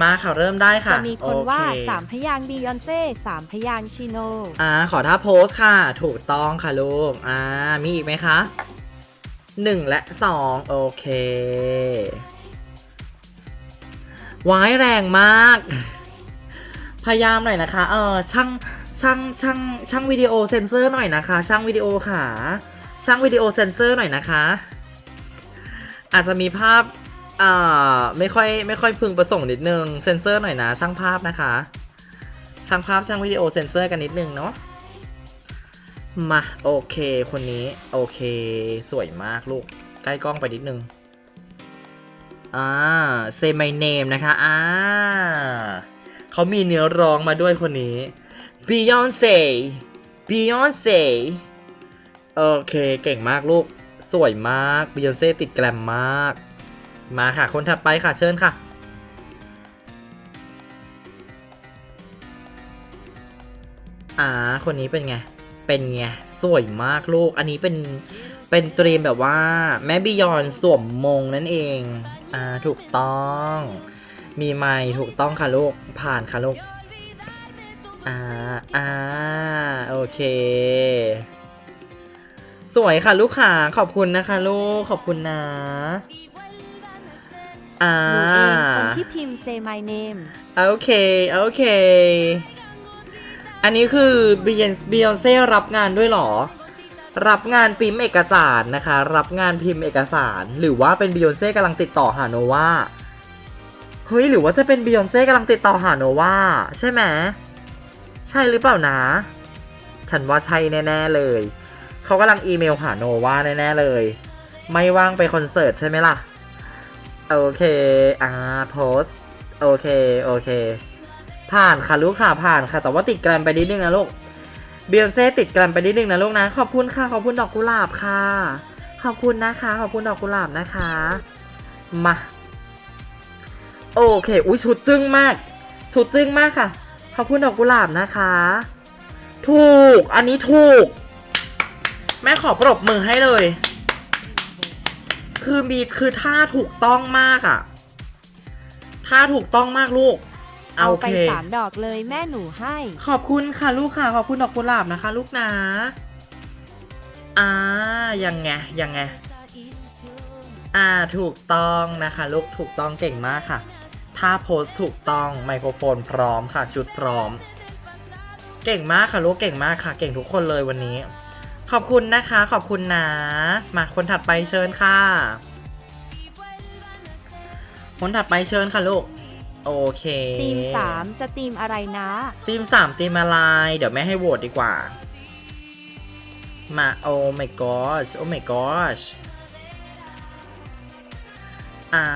มาค่ะเริ่มได้ค่ะจะมีคนว่าโอเสามพยางค์บียอนเซ่สามพยางค์ชิโนอ่าขอท่าโพสค่ะ ถูกต้องค่ะลูกอ่ามีอีกไหมคะหนึ่งและสองโอเคว้ายแรงมาก พยายามหน่อยนะคะ เออช่างช่างช่างช่างวิดีโอเซนเซอร์หน่อยนะคะ ช่างวิดีโอค่ะ ช่างวิดีโอเซนเซอร์หน่อยนะคะ อาจจะมีภาพ อ่าไม่ค่อยไม่ค่อยพึงประสงค์นิดนึงเซนเซอร์หน่อยนะ ช่างภาพนะคะ ช่างภาพช่างวิดีโอเซนเซอร์กันนิดนึงเนาะมาโอเค คนนี้โอเค สวยมากลูก ใกล้กล้องไปนิดนึงอ่า say my name นะคะอ่าเขามีเนื้อร้องมาด้วยคนนี้ Beyonce Beyonce โอเค เก่งมากลูก สวยมาก Beyonce ติดแกรมมาก มาค่ะ คนถัดไปค่ะ เชิญค่ะ อ่า คนนี้เป็นไง เป็นไง สวยมากลูก อันนี้เป็น เป็นตรีมแบบว่า แม่บิยอนสวมมงนั่นเอง อ่า ถูกต้อง มีไมค์ถูกต้องค่ะลูก ผ่านค่ะลูก อ่า อ่า โอเคสวยค่ะลูกค่ะขอบคุณนะคะลูกขอบคุณนะ หนูเองคนที่พิมพ์ say my name โอเค โอเค อันนี้คือบียนบียอนเซ่รับงานด้วยเหรอ รับงานพิมพ์เอกสารนะคะ รับงานพิมพ์เอกสาร หรือว่าเป็นบียอนเซ่กำลังติดต่อหาโนวาเฮ้ยหรือว่าจะเป็นบียอนเซ่กำลังติดต่อหาโนวาใช่ไหมใช่หรือเปล่านะ ฉันว่าใช่แน่ ๆเลย เขากำลังอีเมลหาโนวาแน่ ๆ เลย ไม่ว่างไปคอนเสิร์ตใช่ไหมล่ะ โอเคอ่าโพสโอเคโอเค ผ่านค่ะลูกค่ะผ่านค่ะ แต่ว่าติดแกรมไปนิดนึงนะลูกเบียนเซ่ติดแกรมไปนิดนึงนะลูกนะ ขอบคุณค่ะขอบคุณดอกกุหลาบค่ะ ขอบคุณนะคะ ขอบคุณดอกกุหลาบนะคะ มาโอเค อุ้ยชุดจึ้งมาก ชุดจึ้งมากค่ะ ขอบคุณดอกกุหลาบนะคะ ถูก อันนี้ถูก แม่ขอปรบมือให้เลย คือมีคือท่าถูกต้องมากอะท่าถูกต้องมากลูกเอาโอไปเคสามดอกเลยแม่หนูให้ ขอบคุณค่ะลูกค่ะ ขอบคุณดอกกุหลาบนะคะ ลูกนะอ่ายังไงยังไง อ่าถูกต้องนะคะ ลูกถูกต้องเก่งมากค่ะ ถ้าโพสต์ถูกต้องไมโครโฟนพร้อมค่ะชุดพร้อม เก่งมากค่ะลูกเก่งมากค่ะ เก่งทุกคนเลยวันนี้ ขอบคุณนะคะ ขอบคุณนะ มาคนถัดไปเชิญค่ะ คนถัดไปเชิญค่ะลูก โอเคทีมสามจะทีมอะไรนะ ทีมสามทีมอะไร เดี๋ยวแม่ให้โหวตดีกว่า มาโอ้ my gosh โอ้ my gosh อ่า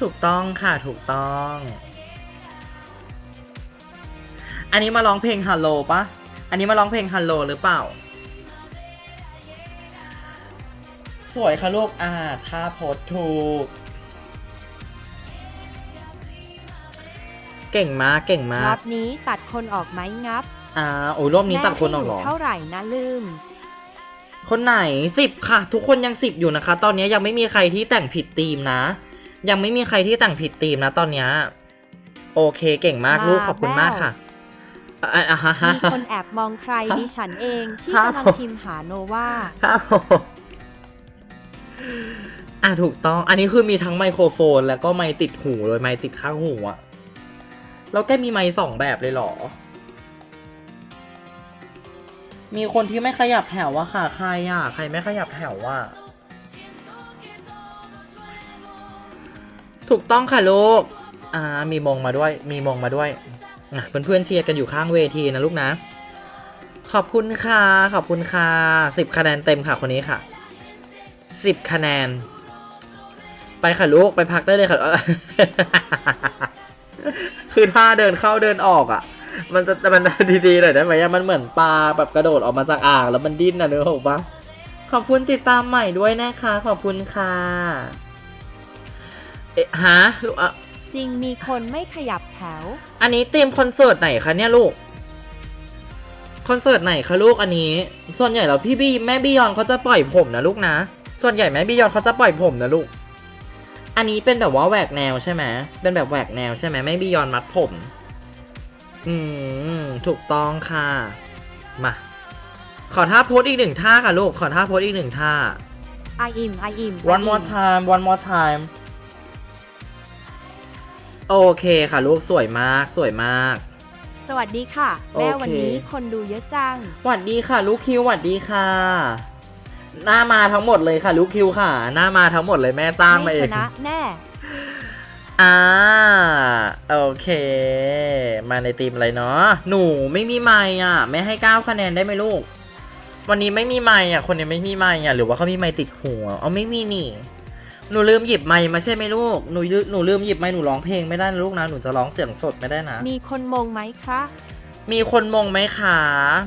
ถูกต้องค่ะ ถูกต้อง อันนี้มาร้องเพลงฮัลโหลปะ อันนี้มาร้องเพลงฮัลโหลหรือเปล่า สวยค่ะลูกอ่าถ้าโพสต์ถูก เก่งมากเก่งมารอกบนี้ตัดคนออกไหมงับอ่าโอ้ยรอบนี้ตัดคนออกเหรอ แม่ให้นูเท่าไหร่นะลืม คนไหนสิบค่ะ ทุกคนยังสิบอยู่นะคะ ตอนนี้ยังไม่มีใครที่แต่งผิดธีมนะ ยังไม่มีใครที่แต่งผิดธีมนะ ตอนเนี้ยโอเคเก่งมากมาลูกขอบคุณมากแบ้ว ค่ะ อะอะฮะฮะมีคนแอบมองใครดิฉันเองที่ครับกำลังพิมพ์หาโนวาครับผมอะถูกต้อง อันนี้คือมีทั้งไมโครโฟน แล้วก็ไมค์ติดหูเลยไมค์ติดข้างหูอะแล้วแกมีไมค์สองแบบเลยเหรอ มีคนที่ไม่ขยับแถวอะค่ะ ใครอะใครไม่ขยับแถวอะถูกต้องค่ะลูก อ่า มีมงมาด้วย มีมงมาด้วย อะเพื่อนๆเชียร์กันอยู่ข้างเวทีนะลูกนะ ขอบคุณค่ะ ขอบคุณค่ะสิบคะแนนเต็มค่ะคนนี้ค่ะสิบคะแนน ไปค่ะลูกไปพักได้เลยค่ะคือท่าเดินเข้าเดินออกอะ มันจะมันดีๆหน่อยได้ไหมอะมันเหมือนปลาแบบกระโดดออกมาจากอ่างแล้วมันดิ้นนะเนื้อหกปะขอบคุณติดตามใหม่ด้วยนะคะ ขอบคุณค่ะ เอ๊ะฮะลูกอะ จริงมีคนไม่ขยับแถว อันนี้เตรียมคอนเสิร์ตไหนคะเนี่ยลูก คอนเสิร์ตไหนคะลูกอันนี้ ส่วนใหญ่แล้วพี่บีแม่บียอนเขาจะปล่อยผมนะลูกนะ ส่วนใหญ่แม่บียอนเขาจะปล่อยผมนะลูก อันนี้เป็นแบบว่าแหวกแนวใช่ไหมเป็นแบบแหวกแนวใช่ไหมไม่บียอนมัดผม อืมถูกต้องค่ะ มา ขอท่าโพสอีกหนึ่งท่าค่ะลูก ขอท่าโพสอีกหนึ่งท่าไออิมไออิม one more time one more time โอเคค่ะลูกสวยมากสวยมาก สวัสดีค่ะ แม่โอเควันนี้คนดูเยอะจัง หวัดดีค่ะลูกคิวหวัดดีค่ะ หน้ามาทั้งหมดเลยค่ะลูกคิวค่ะ หน้ามาทั้งหมดเลยแม่จ้างมาไม่เอชงนะแน่ อ่าโอเค มาในทีมอะไรเนาะหนูไม่มีไมค์อะไม่ให้เก้าคะแนนได้ไหมลูก วันนี้ไม่มีไมค์อะ คนนี้ไม่มีไมค์อะ หรือว่าเขามีไมค์ติดหัวเอาไม่มีนี่ หนูลืมหยิบไมค์มาใช่ไหมลูก หนูลืหนูลืมหยิบไมค์หนูร้องเพลงไม่ได้นะลูกนะ หนูจะร้องเสียงสดไม่ได้นะ มีคนมงไหมคะ มีคนมงไหมคะ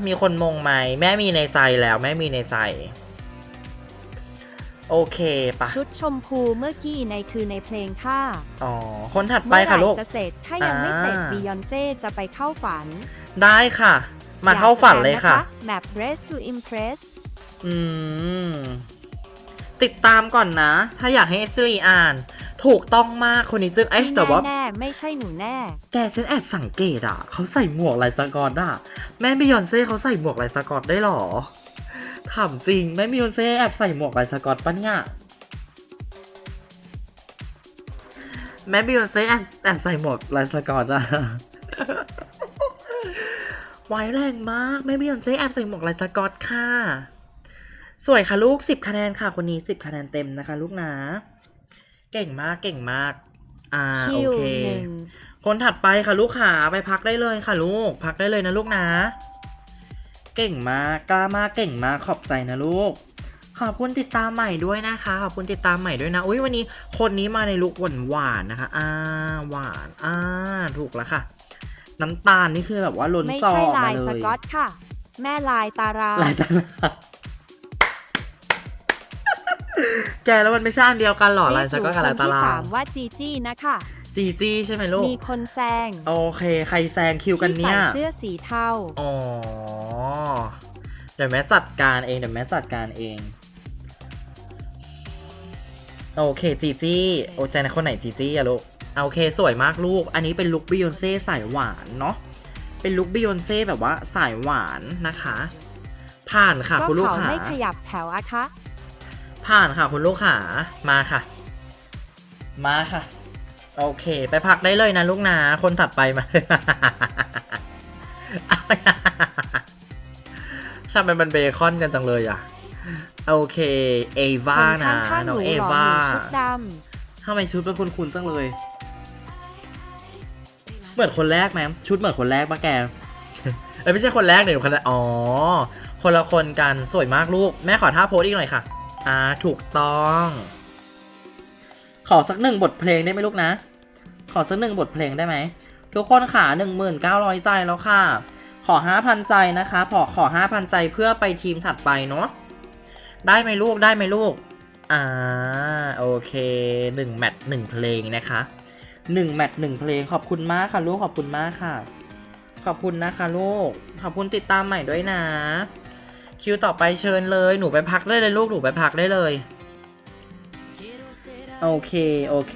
มีคนมงไหมแม่มีในใจแล้ว แม่มีในใจ โอเคปะชุดชมพูเมื่อกี้ในคือในเพลงค่ะ อ๋อ คนถัดไปเมื่อไหค่ะร่ลูกจะเสร็จ ถ้ายังไม่เสร็จอ่า บียอนเซ่จะไปเข้าฝันได้ค่ะ มาเข้าฝันเลยค่ะแมป Race to Impress อืม ติดตามก่อนนะ ถ้าอยากให้เอสซีอ่าน ถูกต้องมากคนนี้จึงเอ๊ะแต่ว่าแน่ๆไม่ใช่หนูแน่ แกฉันแอบสังเกตอะ เขาใส่หมวกลายสกอตอะ แม่บิยอนเซ่เขาใส่หมวกลายสกอตได้หรอถามจริง แม่บิยอนเซ่แอบใส่หมวกลายสกอตปะเนี่ยแม่บิยอนเซ่แอบแอบใส่หมวกลายสกอตอะไว้แรงมากแม่บิยอนเซ่แอบใส่หมวกลายสกอตค่ะ สวยค่ะลูกสิบคะแนนค่ะคนนี้สิบคะแนนเต็มนะคะ ลูกนะ เก่งมากเก่งมาก อ่าคิโอวเคหนึ่งคนถัดไปค่ะลูกขาไปพักได้เลยค่ะลูก พักได้เลยนะลูกนะ เก่งมากกล้ามากเก่งมากขอบใจนะลูก ขอบคุณติดตามใหม่ด้วยนะคะ ขอบคุณติดตามใหม่ด้วยนะอุ้ยวันนี้คนนี้มาในลุคหวานหวานๆนะคะ อ่าหวานอ่าถูกแล้วค่ะ น้ำตาลนี่คือแบบว่าล้นไม่จอใช่ออกลามายเลสยกอตค่ะ แม่ลายตาราลายตาลา แกแล้วมันไม่ใช่อันเดียวกันหรอลายสก็กับลายตาเรียกอยู่คนที่ลาสามว่าจีจี้นะคะจีจี้ใช่ไหมลูก มีคนแซงโอเค ใครแซงคิวกันที่ใส่เนี่ย เสื้อสีเทา อ๋อ เดี๋ยวแม่จัดการเอง เดี๋ยวแม่จัดการเอง โอเคจีจี้โอ้แต่ในคนไหนจีจี้อะลูกเอาโอเคสวยมากลูก อันนี้เป็นลุคบิยอนเซ่สายหวานเนาะ เป็นลุคบิยอนเซ่แบบว่าสายหวานนะคะ ผ่านค่ะก็คุณลูกเขาขาไม่ขยับแถวอะคะ ผ่านค่ะคุณลูกขามาค่ะ มาค่ะ โอเค ไปพักได้เลยนะลูกนะคนถัดไปมาทำไมมันเบคอนกันจังเลยอะ โอเค เอควานนะข้างๆหน้อนูงเอหรอวาหนูชุดดทำไมชุดเป็นคุณคุณจังเลย เหมือนคนแรกไหมชุดเหมือนคนแรกปะแกเอ้ยไม่ใช่คนแรกเนี่ยคนละอ๋อ คนละคนกันสวยมากลูก แม่ขอท่าโพสอีกหน่อยค่ะ อ่าถูกต้อง ขอสักหนึ่งบทเพลงได้ไหมลูกนะ ขอสักหนึ่งบทเพลงได้ไหม ทุกคนขาหนึ่งหมื่นเก้าร้อยใจแล้วค่ะ ขอห้าพันใจนะคะขอขอห้าพันใจเพื่อไปทีมถัดไปเนาะได้ไหมลูกได้ไหมลูกอ่าโอเคหนึ่งแมตช์หนึ่งเพลงนะคะหนึ่งแมตช์หนึ่งเพลงขอบคุณมากค่ะลูกขอบคุณมากค่ะ ขอบคุณนะคะลูกขอบคุณติดตามใหม่ด้วยนะ คิวต่อไปเชิญเลย หนูไปพักได้เลยลูก หนูไปพักได้เลย โอเค โอเค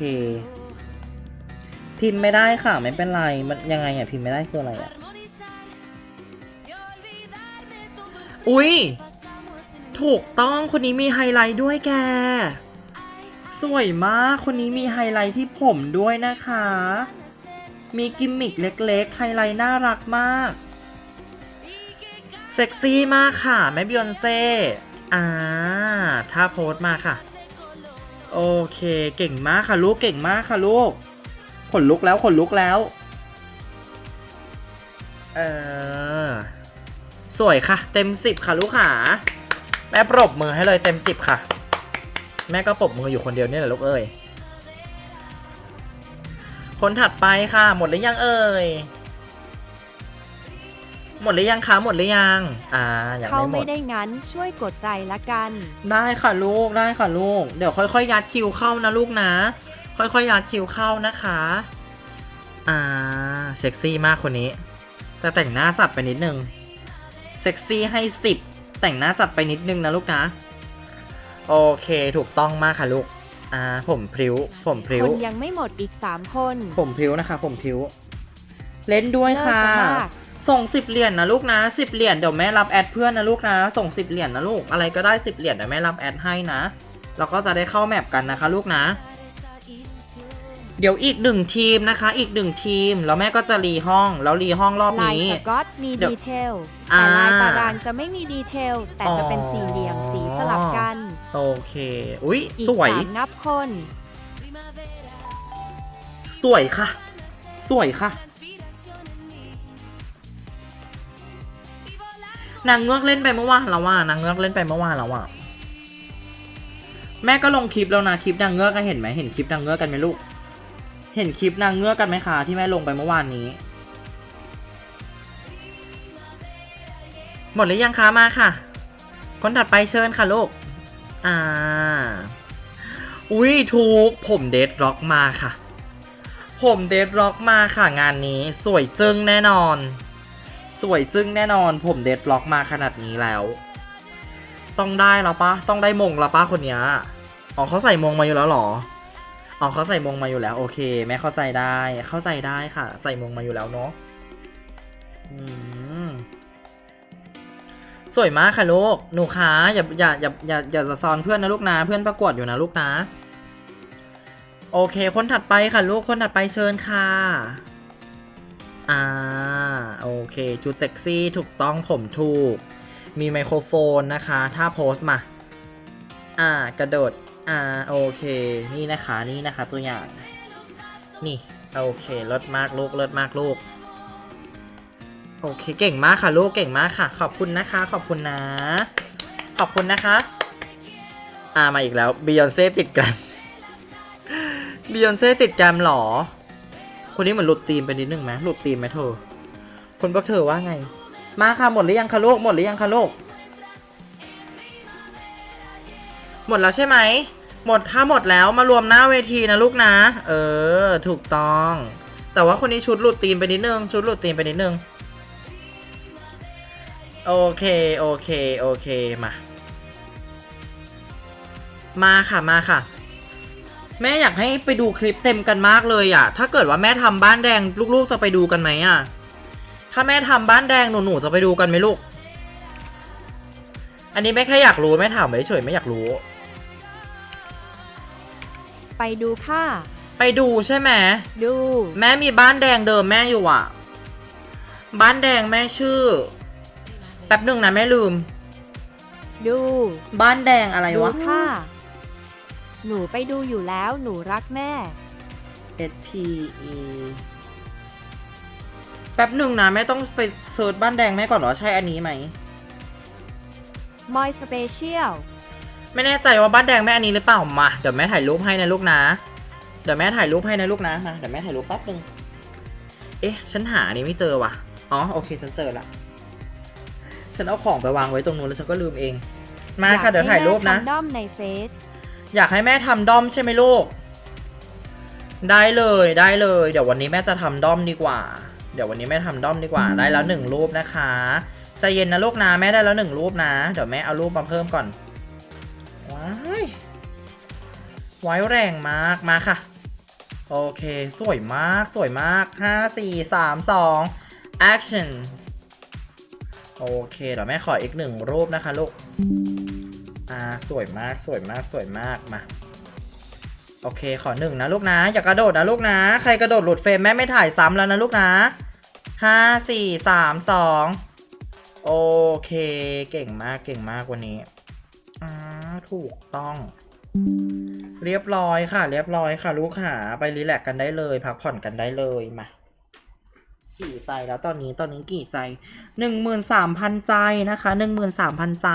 พิมพ์ไม่ได้ค่ะ ไม่เป็นไร มันยังไงอะ พิมพ์ไม่ได้คืออะไรอะ อุ๊ยถูกต้อง คนนี้มีไฮไลท์ด้วยแก สวยมาก คนนี้มีไฮไลท์ที่ผมด้วยนะคะ มีกิมมิคเล็กๆ ไฮไลท์น่ารักมาก เซ็กซี่มากค่ะ แม่บิยอนเซ่อ่าถ้าโพสต์มาค่ะ โอเคเก่งมากค่ะลูกเก่งมากค่ะลูกขนลุกแล้วขนลุกแล้ว เออ สวยค่ะ เต็มสิบค่ะลูกขาแม่ปรบมือให้เลยเต็มสิบค่ะ แม่ก็ปรบมืออยู่คนเดียวนี่แหละลูกเอ้ยคนถัดไปค่ะ หมดหรือยังเอ่ย หมดหรือยังคะหมดหรือยังอ่ายังเขาไม่หมไม่ดได้งั้นช่วยกดใจละกัน ได้ค่ะลูกได้ค่ะลูก เดี๋ยวค่อยๆยัดคิวเข้านะลูกนะ ค่อยๆยัดคิวเข้านะคะ อ่าเซ็กซี่มากคนนี้ แต่แต่งหน้าจัดไปนิดนึงเซ็กซี่ให้สิบแต่งหน้าจัดไปนิดนึงนะลูกนะ โอเคถูกต้องมากค่ะลูก อ่า ผมพริ้ว ผมพริ้วคนยังไม่หมดอีก 3 คนผมพริ้วนะคะ ผมพริ้ว เล่นด้วยค่ะเลิศมาก ส่งสิบเหรียญนะลูกนะสิบเหรียญเดี๋ยวแม่รับแอดเพื่อนนะลูกนะ ส่งสิบเหรียญนะลูกอะไรก็ได้สิบเหรียญเดี๋ยวแม่รับแอดให้นะแล้วก็จะได้เข้าแมปกันนะคะ ลูกนะ เดี๋ยวอีกหนึ่งทีมนะคะ อีกหนึ่งทีมแล้วแม่ก็จะรีห้องแล้วรีห้องรอบลายนี้สกอตมีเดี๋ยวดีเทลอ่าแต่ลายตารางจะไม่มีดีเทลแต่จะเป็นอ๋อสี่เหลี่ยมสีสลับกันโอเคอุ้ยอีกสวยสามนับคน สวยค่ะ สวยค่ะ นางเงือกเล่นไปเมื่อวานแล้วว่านางเงือกเล่นไปเมื่อวานแล้วอะแม่ก็ลงคลิปแล้วนะคลิปนางเงือกกันเห็นไหมเห็นคลิปนางเงือกกันไหมลูก เห็นคลิปนางเงือกกันไหมคะที่แม่ลงไปเมื่อวานนี้ หมดหรือยังคะมาค่ะ คนถัดไปเชิญค่ะลูก อ่า อุ้ยถูกผมเดดร็อกมาค่ะ ผมเดดร็อกมาค่ะงานนี้สวยจึ้งแน่นอน สวยจึ้งแน่นอนผมเดดร็อกมาขนาดนี้แล้ว ต้องได้แล้วปะต้องได้มงแล้วปะคนนี้อ๋อเขาใส่มงมาอยู่แล้วเหรออ๋อเขาใส่มงมาอยู่แล้วโอเค แม่เข้าใจได้เข้าใจได้ค่ะ ใส่มงมาอยู่แล้วเนาะสวยมากค่ะลูก หนูขาอย่าอย่าอย่าอย่าอย่าจะซ้อนเพื่อนนะลูกนะ เพื่อนประกวดอยู่นะลูกนะ โอเค คนถัดไปค่ะลูก คนถัดไปเชิญค่ะ อ่าโอเคจุดเซ็กซี่ถูกต้องผมถูก มีไมโครโฟนนะคะ ถ้าโพสต์มา อ่ากระโดด อ่าโอเค นี่นะคะนี่นะคะตัวอย่าง นี่ โอเคลิศมากลูกลิศมากลูก โอเคเก่งมากค่ะลูกเก่งมากค่ะ ขอบคุณนะคะ ขอบคุณนะ ขอบคุณนะคะ อ่ามาอีกแล้วบิยอนเซ่ติดกันบิยอนเซ่ติดแกมหรอ คนนี้เหมือนหลุดธีมไปนิดนึงไหมหลุดธีมไหมเธอคนพวกเธอว่าไง มาค่ะหมดหรือยังคะลูกหมดหรือยังคะลูกหมดแล้วใช่ไหม หมดถ้าหมดแล้วมารวมหน้าเวทีนะลูกนะ เออ ถูกต้อง แต่ว่าคนนี้ชุดหลุดธีมไปนิดนึง ชุดหลุดธีมไปนิดนึง โอเค โอเค โอเค มา มาค่ะ มาค่ะ แม่อยากให้ไปดูคลิปเต็มกันมากเลยอะ ถ้าเกิดว่าแม่ทำบ้านแดงลูกๆจะไปดูกันไหมอะ ถ้าแม่ทำบ้านแดงหนูๆจะไปดูกันไหมลูก อันนี้แม่แค่อยากรู้แม่ถามเฉยๆไม่อยากรู้ ไปดูค่ะ ไปดูใช่ไหมดู แม่มีบ้านแดงเดิมแม่อยู่อะ บ้านแดงแม่ชื่อ แป๊บหนึ่งนะแม่ลืม ดู บ้านแดงอะไรดูวะค่ะ หนูไปดูอยู่แล้วหนูรักแม่ S P E แป๊บหนึ่งนะแม่ต้องไปเซิร์ชบ้านแดงแม่ก่อนเหรอ ใช่อันนี้ไหม มอยสเปเชียลไม่แน่ใจว่าบ้านแดงแม่อันนี้หรือเปล่ามาเดี๋ยวแม่ถ่ายรูปให้นะลูกนะ เดี๋ยวแม่ถ่ายรูปให้นะลูกนะมาเดี๋ยวแม่ถ่ายรูปแป๊บนึงเอ๊ะ ฉันหาอันนี้ไม่เจอว่ะอ๋อโอเคฉันเจอละฉันเอาของไปวางไว้ตรงนู้นแล้วฉันก็ลืมเอง มาค่ะเดี๋ยวถ่ายรูปนะทำด้อมในเฟซ อยากให้แม่ทำด้อมใช่ไหมลูก ได้เลยได้เลย เดี๋ยววันนี้แม่จะทำด้อมดีกว่า เดี๋ยววันนี้แม่ทำด้อมดีกว่า ได้แล้วหนึ่งรูปนะคะใจเย็นนะลูกนะแม่ได้แล้วหนึ่งรูปนะ เดี๋ยวแม่เอารูปมาเพิ่มก่อนว้ายไว้แรงมากมาค่ะ โอเค สวยมากสวยมากห้าสี่สามสอง action โอเคเดี๋ยวแม่ขออีกหนึ่งรูปนะคะลูก อ่าสวยมากสวยมากสวยมากมาโอเคขอหนึ่งนะลูกนะ อย่ากระโดดนะลูกนะ ใครกระโดดหลุดเฟรมแม่ไม่ถ่ายซ้ำแล้วนะลูกนะห้าสี่สามสองโอเค เก่งมากเก่งมากวันนี้อ่าถูกต้อง เรียบร้อยค่ะ เรียบร้อยค่ะ ลูกหาไปรีแลกกันได้เลย พักผ่อนกันได้เลยมา กี่ใจแล้วตอนนี้ตอนนี้กี่ใจหนึ่งหมื่นสามพันใจนะคะหนึ่งหมื่นสามพันใจ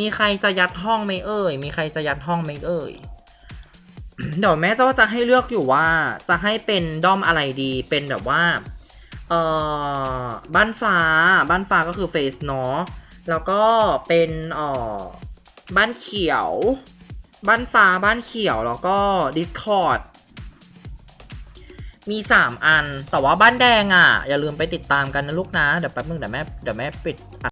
มีใครจะยัดห้องไหมเอ่ย มีใครจะยัดห้องไหมเอ่ย เดี๋ยวแม่จะว่าจะให้เลือกอยู่ว่าจะให้เป็นด้อมอะไรดี เป็นแบบว่า เอ่อ บ้านฟ้า บ้านฟ้าก็คือเฟสเนาะ แล้วก็เป็นเอ่อ บ้านเขียว บ้านฟ้า บ้านเขียว แล้วก็ Discord มี 3 อัน แต่ว่าบ้านแดงอะ อย่าลืมไปติดตามกันนะลูกนะ เดี๋ยวแป๊บนึงเดี๋ยวแม่เดี๋ยวแม่ปิด